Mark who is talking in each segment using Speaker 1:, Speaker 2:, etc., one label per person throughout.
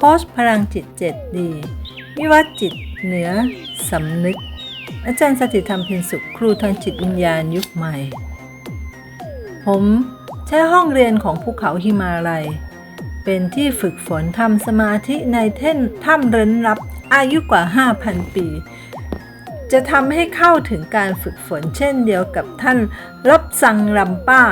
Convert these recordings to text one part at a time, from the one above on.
Speaker 1: โค้ชพลังจิตเจ็ดดีวิวัฒจิตเหนือสำนึก อาจารย์สถิธรรมเพ็ญสุขครูทางจิตวิญญาณยุคใหม่ ผมใช้ห้องเรียนของภูเขาหิมาลัย เป็นที่ฝึกฝนทำสมาธิในเท่นถ้ำเร้นลับอายุกว่า 5,000 ปี จะทำให้เข้าถึงการฝึกฝนเช่นเดียวกับท่านรับสังรัมป้า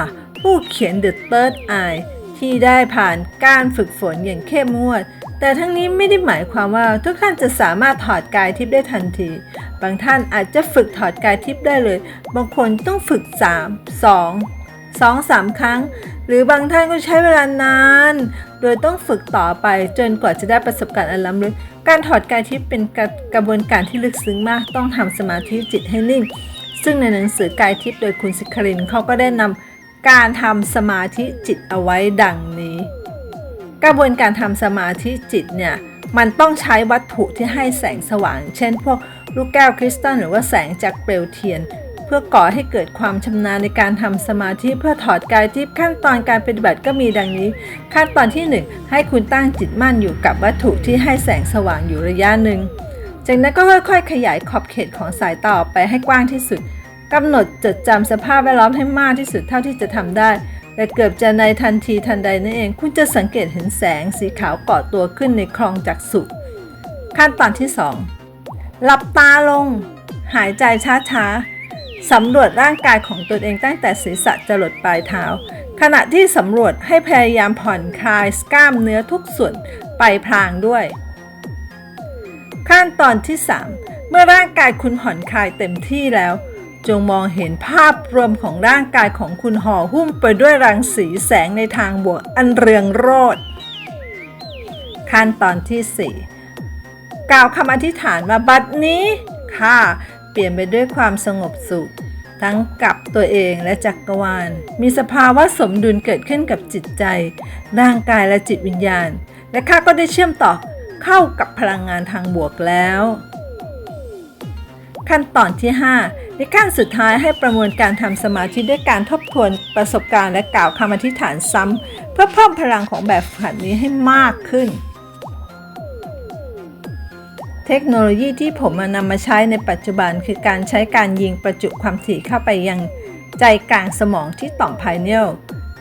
Speaker 1: ผู้เขียน The Third Eye ที่ได้ผ่านการฝึกฝนอย่างเข้มงวด แต่ทั้งนี้ไม่ได้หมายความว่าทุกท่านจะสามารถถอดกายทิพย์ได้ทันที บางท่านอาจจะฝึกถอดกายทิพย์ได้เลย บางคนต้องฝึก 3 2 2 3 ครั้ง หรือบางท่านก็ใช้เวลานาน โดยต้องฝึกต่อไปจนกว่าจะได้ประสบการณ์อันล้ำลึก การถอดกายทิพย์เป็นกระกระบวนการที่ลึกซึ้งมาก ต้องทำสมาธิจิตให้นิ่ง ซึ่งในหนังสือกายทิพย์โดยคุณสิครินเขาก็ได้นำการทำสมาธิจิตเอาไว้ดังนี้ กระบวนการทำสมาธิจิตเนี่ยมันต้องใช้วัตถุที่ให้แสงสว่าง เช่น พวกลูกแก้วคริสตัลหรือว่าแสงจากเปลวเทียน เพื่อก่อให้เกิดความชำนาญในการทำสมาธิเพื่อถอดกายทิพย์ขั้นตอนการปฏิบัติก็มีดังนี้ ขั้นตอนที่ 1 ให้คุณตั้งจิตมั่นอยู่กับวัตถุที่ให้แสงสว่างอยู่ระยะหนึ่งจากนั้นก็ค่อยๆ ขยายขอบเขตของสายตาออกไปให้กว้างที่สุดกำหนดจดจำสภาพแวดล้อมให้มากที่สุดเท่าที่จะทำได้ แต่เกือบจะในทันทีทันใดนั่นเอง คุณจะสังเกตเห็นแสงสีขาวเกาะตัวขึ้นในคลองจักสุขั้นตอนที่ 2 หลับตาลง หายใจช้าๆสำรวจร่างกายของตนเองตั้งแต่ศีรษะจรดปลายเท้า ขณะที่สำรวจให้พยายามผ่อนคลายกล้ามเนื้อทุกส่วนไปพลางด้วย ขั้นตอนที่ 3 เมื่อร่างกายคุณผ่อนคลายเต็มที่แล้ว จงมองเห็นภาพรวมของร่างกายของคุณห่อหุ้มไปด้วยรังสีแสงในทางบวกอันเรืองโรจน์ขั้นตอนที่ 4 กล่าวคำอธิษฐานว่าบัดนี้ข้าเปลี่ยนไปด้วยความสงบสุข ทั้งกับตัวเองและจักรวาล มีสภาวะสมดุลเกิดขึ้นกับจิตใจ ร่างกายและจิตวิญญาณ และข้าก็ได้เชื่อมต่อเข้ากับพลังงานทางบวกแล้ว ขั้นตอนที่ 5 ในขั้นสุดท้ายให้ประมวลการทำสมาธิด้วยการทบทวนประสบการณ์และกล่าวคำอธิษฐานซ้ำเพื่อเพิ่มพลังของแบบฝึกหัดนี้ให้มากขึ้น เทคโนโลยีที่ผมนำมาใช้ในปัจจุบันคือการใช้การยิงประจุความถี่เข้าไปยังใจกลางสมองที่ต่อมไพเนียล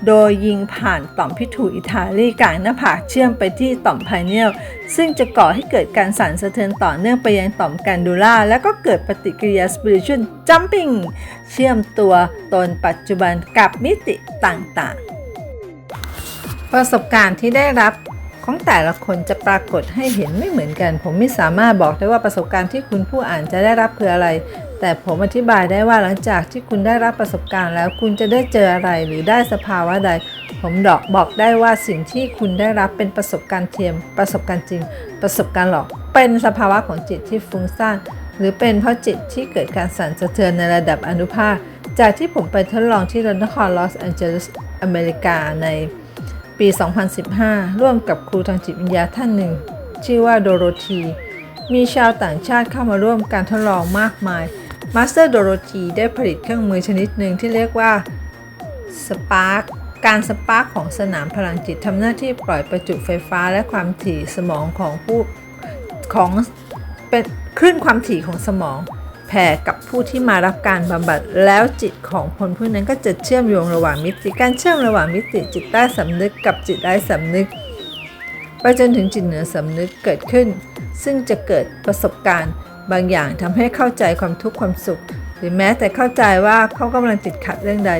Speaker 1: โดยยิงผ่านต่อมพิทูอิทาลีกลางหน้าผากเชื่อมไปที่ต่อมไพเนียลซึ่งจะก่อให้เกิดการสั่นสะเทือนต่อเนื่องไปยังต่อมแกนดูล่า แล้วก็เกิดปฏิกิริยา spiritual jumping เชื่อมตัวตนปัจจุบันกับมิติต่างๆ ประสบการณ์ที่ได้รับของแต่ละคนจะปรากฏให้เห็นไม่เหมือนกัน ผมไม่สามารถบอกได้ว่าประสบการณ์ที่คุณผู้อ่านจะได้รับคืออะไร แต่ผมอธิบายได้ว่าหลังจากที่คุณได้รับประสบการณ์แล้วคุณจะได้เจออะไรหรือได้สภาวะใด ผมดอกบอกได้ว่าสิ่งที่คุณได้รับเป็นประสบการณ์เทียม ประสบการณ์จริง ประสบการณ์หลอก เป็นสภาวะของจิตที่ฟุ้งซ่านหรือเป็นเพราะจิตที่เกิดการสั่นสะเทือนในระดับอนุภาค จากที่ผมไปทดลองที่รัฐนครลอสแอนเจลิสอเมริกาในปี 2015 ร่วมกับครูทางจิตวิญญาท่านหนึ่ง ชื่อว่าโดโรธีมีชาวต่างชาติเข้ามาร่วมการทดลองมากมาย มาสเตอร์โดโรธีได้ผลิตเครื่องมือชนิดหนึ่งที่เรียกว่าสปาร์กการสปาร์กของสนามพลังจิตทำหน้าที่ปล่อยประจุไฟฟ้าและความถี่สมองของผู้ของเป็นคลื่นความถี่ของสมองแผ่กับผู้ที่มารับการบำบัดแล้วจิตของคนผู้นั้นก็จะเชื่อมโยงระหว่างมิติ การเชื่อมระหว่างมิติจิตใต้สำนึกกับจิตใต้สำนึก ไปจนถึงจิตเหนือสำนึกเกิดขึ้น ซึ่งจะเกิดประสบการณ์บางอย่างทำให้เข้าใจความทุกข์ความสุข หรือแม้แต่เข้าใจว่าเขากำลังติดขัดเรื่องใด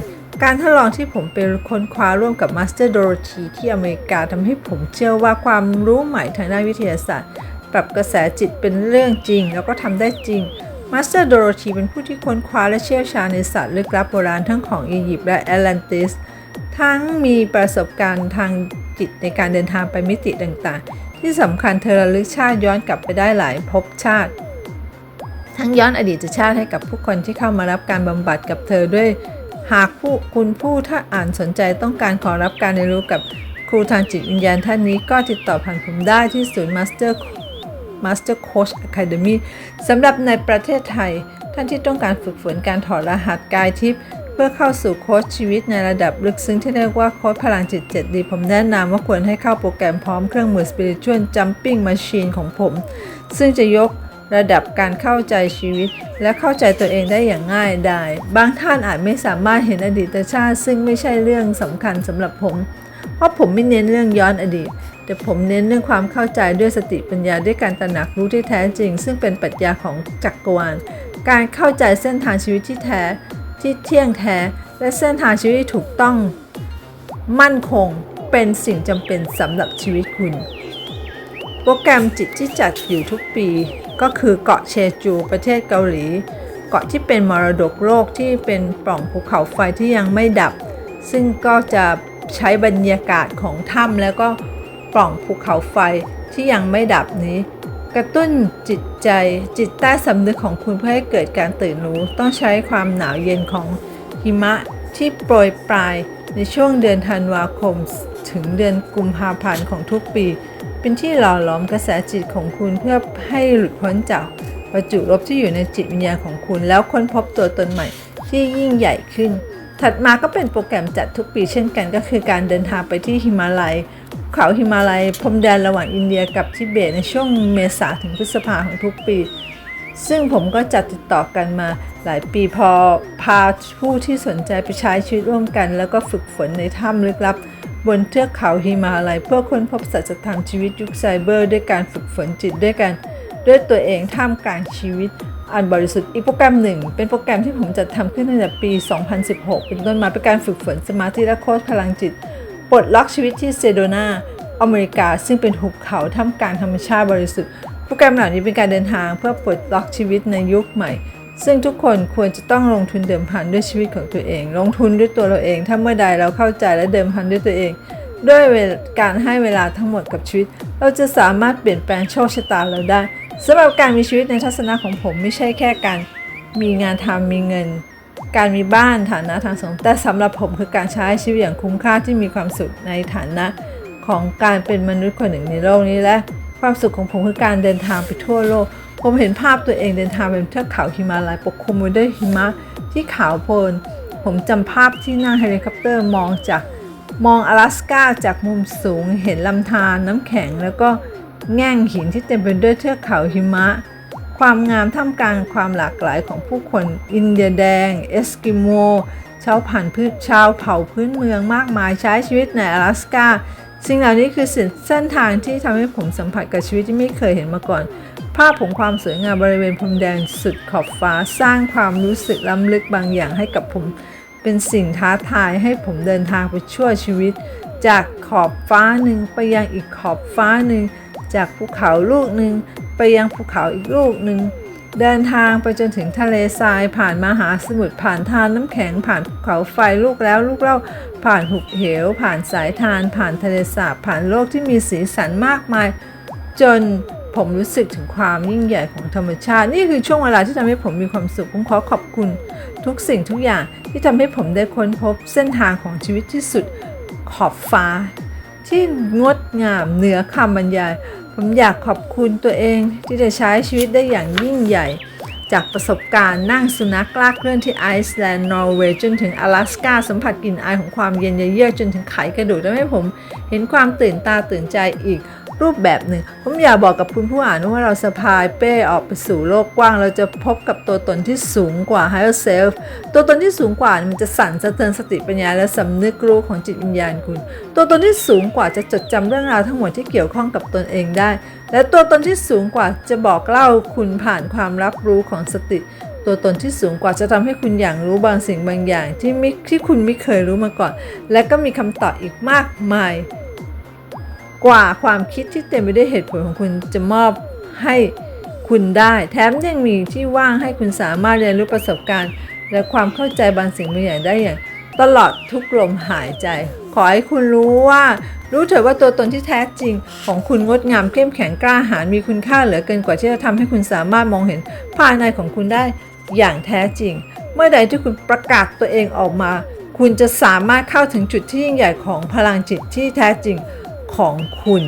Speaker 1: การทดลองที่ผมไปค้นคว้าร่วมกับมาสเตอร์โดโรธีที่อเมริกาทำให้ผมเชื่อว่าความรู้ใหม่ทางด้านวิทยาศาสตร์ ปรับกระแสจิตเป็นเรื่องจริง แล้วก็ทำได้จริงมาสเตอร์โดโรธีเป็นผู้ที่ค้นคว้าและเชี่ยวชาญในศาสตร์ลึกลับโบราณทั้งของอียิปต์และแอตแลนติส ทั้งมีประสบการณ์ทางจิตในการเดินทางไปมิติต่างๆ ที่สำคัญเธอระลึกชาติย้อนกลับไปได้หลายภพชาติ ทั้งย้อนอดีตชาติให้กับผู้คนที่เข้ามารับการบำบัดกับเธอด้วย หากผู้คุณผู้ถ้าอ่านสนใจต้องการขอรับการเรียนรู้กับครูทางจิตวิญญาณท่านนี้ก็ติดต่อผ่านผมได้ที่ศูนย์ Master Master Coach Academy สำหรับในประเทศไทย ท่านที่ต้องการฝึกฝนการถอดรหัสกายทิพย์ เพื่อเข้าสู่โค้ชชีวิตในระดับลึกซึ้งที่เรียกว่าโค้ชพลังจิต 7D ผมแนะนำว่าควรให้เข้าโปรแกรมพร้อมเครื่องมือ Spiritual Jumping Machine ของผม ซึ่งจะยกระดับการเข้าใจชีวิต และเข้าใจตัวเองได้อย่างง่ายดายบางท่านอาจไม่สามารถเห็นอดีตชาติ ซึ่งไม่ใช่เรื่องสำคัญสำหรับผม เพราะผมไม่เน้นเรื่องย้อนอดีต แต่ผมเน้นเรื่องความเข้าใจด้วยสติปัญญาด้วยการตระหนักรู้ที่แท้จริง ซึ่งเป็นปรัชญาของจักรวาลการเข้าใจเส้นทางชีวิตที่แท้ ที่เที่ยงแท้ และเส้นทางชีวิตถูกต้อง มั่นคงเป็นสิ่งจำเป็นสำหรับชีวิตคุณ โปรแกรมจิตที่จัดอยู่ทุกปี ก็คือเกาะเชจูประเทศเกาหลี เกาะที่เป็นมรดกโลกที่เป็นปล่องภูเขาไฟที่ยังไม่ดับ ซึ่งก็จะใช้บรรยากาศของถ้ำแล้วก็ปล่องภูเขาไฟที่ยังไม่ดับนี้ กระตุ้นจิตใจจิตใต้สำนึกของคุณเพื่อให้เกิดการตื่นรู้ ต้องใช้ความหนาวเย็นของหิมะที่โปรยปลายในช่วงเดือนธันวาคม ถึงเดือนกุมภาพันธ์ของทุกปี เป็นที่หล่อหลอมกระแสจิตของคุณเพื่อให้หลุดพ้นจากประจุลบที่อยู่ในจิตวิญญาณของคุณ แล้วค้นพบตัวตนใหม่ที่ยิ่งใหญ่ขึ้น ถัดมาก็เป็นโปรแกรมจัดทุกปีเช่นกันก็คือการเดินทางไปที่หิมาลัย เขาหิมาลัยพรมแดนระหว่างอินเดียกับทิเบตในช่วงเมษาถึงพฤษภาของทุกปี ซึ่งผมก็จัดติดต่อกันมาหลายปีพอพาผู้ที่สนใจไปใช้ชีวิตร่วมกัน แล้วก็ฝึกฝนในถ้ำลึกลับบนเทือกเขาหิมาลัยเพื่อค้นพบสัจธรรมชีวิตยุคไซเบอร์ ด้วยการฝึกฝนจิตด้วยกัน ด้วยตัวเองท่ามกลางชีวิตอันบริสุทธิ์อีกโปรแกรมหนึ่ง เป็นโปรแกรมที่ผมจัดทำขึ้นตั้งแต่ปี 2016 เป็นต้นมาเป็นการฝึกฝนสมาธิและโค้ชพลังจิต ปลดล็อกชีวิตที่เซโดนาอเมริกา ซึ่งเป็นหุบเขาท่ามกลางธรรมชาติบริสุทธิ์ โปรแกรมเหล่านี้เป็นการเดินทางเพื่อปลดล็อกชีวิตในยุคใหม่ ซึ่งทุกคนควรจะต้องลงทุนเดิมพันด้วยชีวิตของตัวเอง ลงทุนด้วยตัวเราเอง ถ้าเมื่อใดเราเข้าใจและเดิมพันด้วยตัวเอง ด้วยวการให้เวลาทั้งหมดกับชีวิต เราจะสามารถเปลี่ยนแปลงโชคชะตาเราได้สำหรับการมีชีวิตในทัศนะของผมไม่ใช่แค่การมีงานทำมีเงิน การมีบ้านฐานะทางสังคมแต่สำหรับผมคือการใช้ชีวิตอย่างคุ้มค่าที่มีความสุขในฐานะของการเป็นมนุษย์คนหนึ่งในโลกนี้และความสุขของผมคือการเดินทางไปทั่วโลก ผมเห็นภาพตัวเองเดินทางไปบนเทือกเขาหิมาลัยปกคลุมไปด้วยหิมะที่ขาวโพลนผมจำภาพที่นั่งเฮลิคอปเตอร์มองจากมอง阿拉สกาจากมุมสูงเห็นลำธารน้ำแข็ง แล้วก็แง่งหินที่เต็มไปด้วยเทือกเขาหิมะ ความงามท่ามกลางความหลากหลายของผู้คน อินเดียแดง เอสกิโมชาวผ่านพืชชาวเผ่าพื้นเมืองมากมายใช้ชีวิตใน阿拉สกาสิ่งเหล่านี้คือเส้นทางที่ทำให้ผมสัมผัสกับชีวิตที่ไม่เคยเห็นมาก่อน ภาพของความสวยงามบริเวณพรมแดนสุดขอบฟ้าสร้างความรู้สึกล้ำลึกบางอย่างให้กับผม เป็นสิ่งท้าทายให้ผมเดินทางไปชั่วชีวิต จากขอบฟ้าหนึ่งไปยังอีกขอบฟ้าหนึ่ง จากภูเขาลูกหนึ่งไปยังภูเขาอีกลูกหนึ่งเดินทางไปจนถึงทะเลทรายผ่านมหาสมุทรผ่านทานน้ำแข็งผ่านภูเขาไฟลูกแล้วลูกเล่าผ่านหุบเหว ผ่านสายทาน ผ่านทะเลสาบผ่านโลกที่มีสีสันมากมาย จนผมรู้สึกถึงความยิ่งใหญ่ของธรรมชาติ นี่คือช่วงเวลาที่ทำให้ผมมีความสุขผมขอขอบคุณ ทุกสิ่งทุกอย่างที่ทำให้ผมได้ค้นพบเส้นทางของชีวิตที่สุดขอบฟ้า ที่งดงามเหนือคำบรรยาย ผมอยากขอบคุณตัวเองที่ได้ใช้ชีวิตได้อย่างยิ่งใหญ่ จากประสบการณ์นั่งสุนัขลากเคลื่อนที่ไอซ์แลนด์นอร์เวย์จนถึง阿拉สกาสัมผัสกลิ่นอายของความเย็นเยือกจนถึงไขกระดูกทำให้ผม เห็นความตื่นตาตื่นใจอีก รูปแบบหนึ่ง ผมอยากบอกกับคุณผู้อ่านว่าเราสะพายเป้ออกไปสู่โลกกว้าง เราจะพบกับตัวตนที่สูงกว่า higher self ตัวตนที่สูงกว่ามันจะสั่นสะเทือนสติปัญญาและสำนึกรู้ของจิตวิญญาณคุณ ตัวตนที่สูงกว่าจะจดจำเรื่องราวทั้งหมดที่เกี่ยวข้องกับตนเองได้ และตัวตนที่สูงกว่าจะบอกเล่าคุณผ่านความรับรู้ของสติตัวตนที่สูงกว่าจะทำให้คุณอย่างรู้บางสิ่งบางอย่างที่ไม่ที่คุณไม่เคยรู้มาก่อน และก็มีคำตอบอีกมากมาย กว่าความคิดที่เต็มไปด้วยเหตุผลของคุณจะมอบให้คุณได้ แถมยังมีที่ว่างให้คุณสามารถเรียนรู้ประสบการณ์ และความเข้าใจบางสิ่งบางอย่างได้อย่าง ตลอดทุกลมหายใจ ขอให้คุณรู้ว่า รู้เถอะว่าตัวตนที่แท้จริง ของคุณงดงามเข้มแข็งกล้าหาญมีคุณค่าเหลือเกินกว่าที่จะทำให้คุณสามารถมองเห็นภายในของคุณได้อย่างแท้จริง เมื่อใดที่คุณประกาศตัวเองออกมา คุณจะสามารถเข้าถึงจุดที่ยิ่งใหญ่ของพลังจิตที่แท้จริง ของคุณ